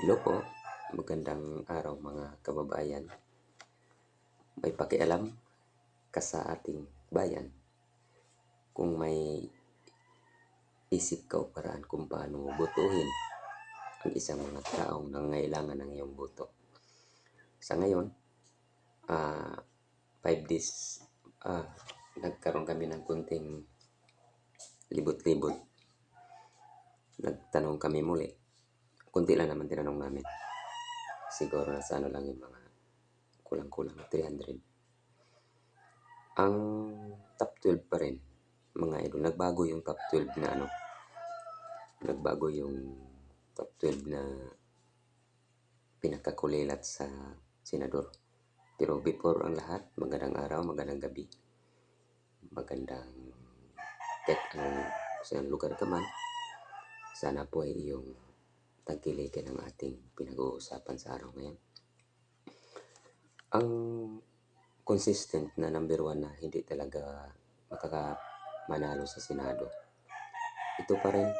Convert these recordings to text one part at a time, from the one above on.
Hello po, magandang araw mga kababayan. May pakialam ka sa ating bayan kung may isip ka o paraan kung paano butuhin ang isang mga taong nangailangan ng iyong buto. Sa ngayon, ah, five days, ah, nagkaroon kami ng kunting libot-libot. Nagtanong kami muli. Kunti lang naman tinanong namin. Siguro nasa ano lang yung mga kulang-kulang 300. Ang top 12 pa rin, mga idol. Nagbago yung top 12 na ano. Nagbago yung top 12 na pinakakulilat sa senador. Pero before ang lahat, magandang araw, magandang gabi. Magandang kahit anong sa lugar ka man. Sana po ay iyong tagkilikin ang ating pinag-uusapan sa araw ngayon. Ang consistent na number one na hindi talaga makakamanalo sa Senado. Ito pa rin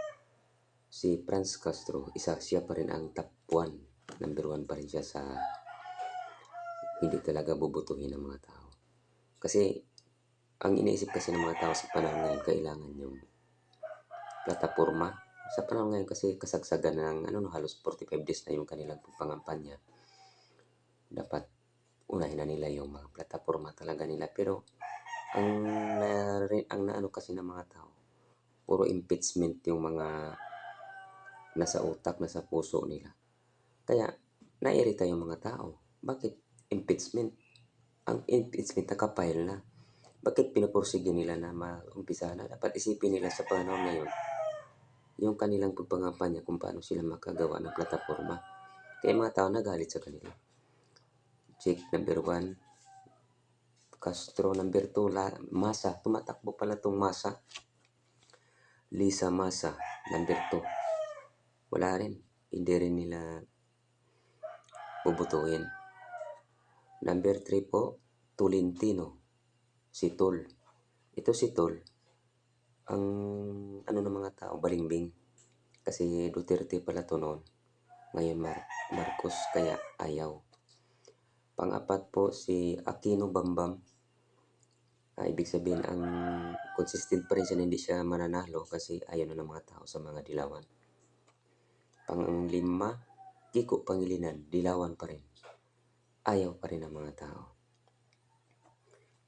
si Franz Castro, isa siya pa rin ang top 1. Number 1 pa rin siya sa hindi talaga bubutuhin ng mga tao. Kasi ang iniisip kasi ng mga tao sa panahon ngayon, kailangan yung plataforma. Sa panahon ngayon kasi kasagsagan ng ano, no, halos 45 days na yung kanilang pangampanya. Dapat unahin na nila yung mga plataforma talaga nila. Pero ang na, ang naano kasi ng mga tao, puro impeachment yung mga nasa utak, nasa puso nila. Kaya nairita yung mga tao. Bakit impeachment? Ang impeachment nakapile na. Bakit pinapursige nila na maumpisa na? Dapat isipin nila sa panahon ngayon yung kanilang pagpangampanya kung paano sila makagawa ng plataforma. Kaya mga tao nagalit sa kanila. Check number one, Castro number two, La, Masa. Tumatakbo pala tong Masa. Lisa Masa number two. Wala rin. Hindi rin nila bubutuhin. Number 3 po, Tolentino. Si Tol. Ito si Tol. Ang ano ng mga tao, balingbing. Kasi Duterte pala to noon. Ngayon Mar Marcos kaya ayaw. Pang-apat po si Aquino Bambam. Ah, ibig sabihin ang consistent pa rin siya hindi siya mananalo kasi ayaw na ng mga tao sa mga dilawan. Pang-lima, Kiko Pangilinan, dilawan pa rin. Ayaw pa rin ng mga tao.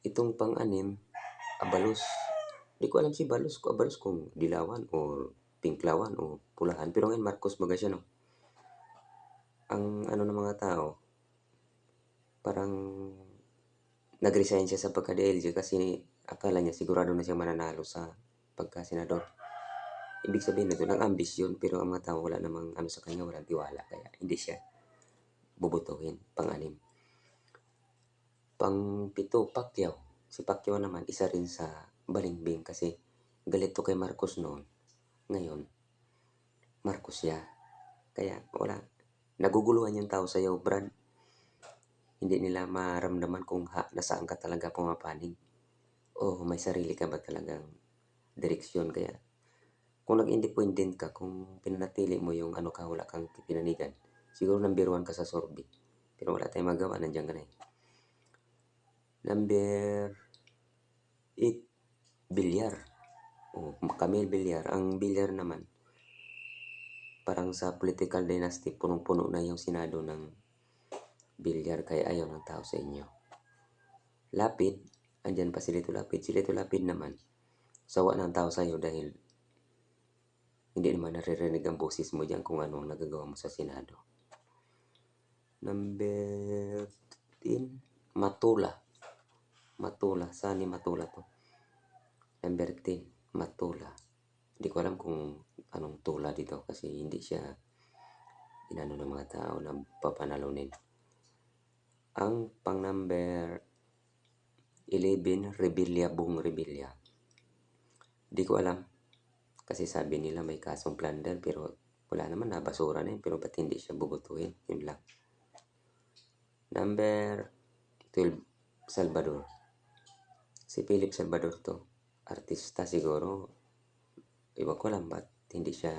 Itong pang-anim, Abalos. Hindi ko alam si Balos ko Abalos kung dilawan o pinklawan o pulahan. Pero ngayon Marcos baga siya no. Ang ano ng mga tao, parang nag-resign siya sa pagka-DLG kasi akala niya sigurado na siya mananalo sa pagka-senador. Ibig sabihin nito, nag-ambisyon pero ang mga tao wala namang ano sa kanya, walang tiwala. Kaya hindi siya bubutuhin. Pang-anim. Pang-pito, Pacquiao. Si Pacquiao naman, isa rin sa balingbing kasi galit to kay Marcos noon. Ngayon, Marcos siya. Kaya wala. Naguguluhan yung tao sa'yo, Brad. Hindi nila maramdaman kung ha, nasaan ka talaga pumapanig. O may sarili ka ba talagang direksyon. Kaya kung nag-independent ka, kung pinanatili mo yung ano ka, wala kang pinanigan, siguro number one ka sa sorbi. Pero wala tayong magawa, nandiyan ka na eh. Number 8, bilyar. O, Camille Bilyar. Ang bilyar naman, parang sa political dynasty, punong-puno na yung senado ng bilyar kaya ayaw ng tao sa inyo. Lapid, andyan pa si Lito Lapid. Si Lito Lapid naman, sawa ng tao sa iyo dahil hindi naman naririnig ang boses mo dyan kung ano ang nagagawa mo sa Senado. Number 10, Matula. Matula. Saan ni Matula to? Number 10, Matula. Hindi ko alam kung anong tula dito kasi hindi siya inano ng mga tao na papanalunin. Ang pang number 11, Rebilla Bung Rebilla. Hindi ko alam. Kasi sabi nila may kasong plunder pero wala naman na basura na yun pero ba't hindi siya bubutuhin? Yun lang. Number 12, Salvador. Si Philip Salvador to. Artista siguro. Iwan ko lang ba't hindi siya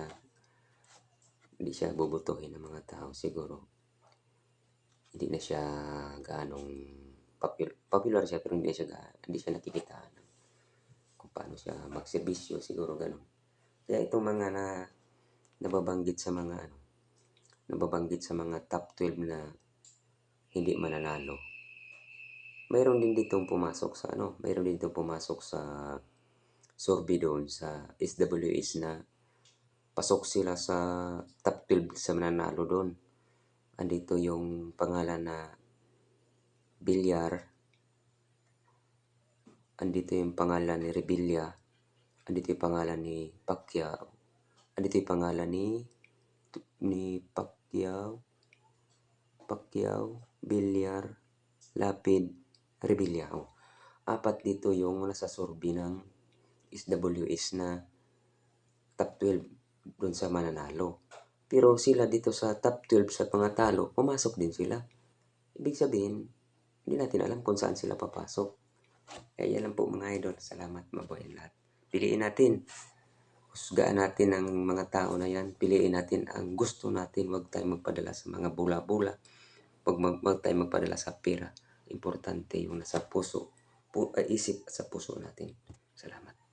hindi siya bobotohin ng mga tao siguro. Hindi na siya gaanong popular, popular siya pero hindi siya ga, hindi siya nakikitaan kung paano siya magserbisyo siguro ganun. Kaya itong mga na nababanggit sa mga ano, nababanggit sa mga top 12 na hindi mananalo. Mayroon din ditong pumasok sa ano, mayroon din ditong pumasok sa survey doon sa SWS na pasok sila sa top 12 sa mananalo doon. Andito yung pangalan na Villar. Andito yung pangalan ni Rebilla. Andito yung pangalan ni Pacquiao. Andito yung pangalan ni ni Pacquiao. Pacquiao, Villar, Lapid, Rebilla. Oh. Apat dito yung nasa survey ng SWS na top 12 doon sa mananalo. Pero sila dito sa top 12 sa pangatalo, pumasok din sila. Ibig sabihin, hindi natin alam kung saan sila papasok. Kaya yan lang po mga idol. Salamat, mabuhay lahat. Piliin natin. Husgaan natin ang mga tao na yan. Piliin natin ang gusto natin. Huwag tayong magpadala sa mga bula-bula. Huwag, mag, tayong magpadala sa pera. Importante yung nasa puso. Pu, isip sa puso natin. Salamat.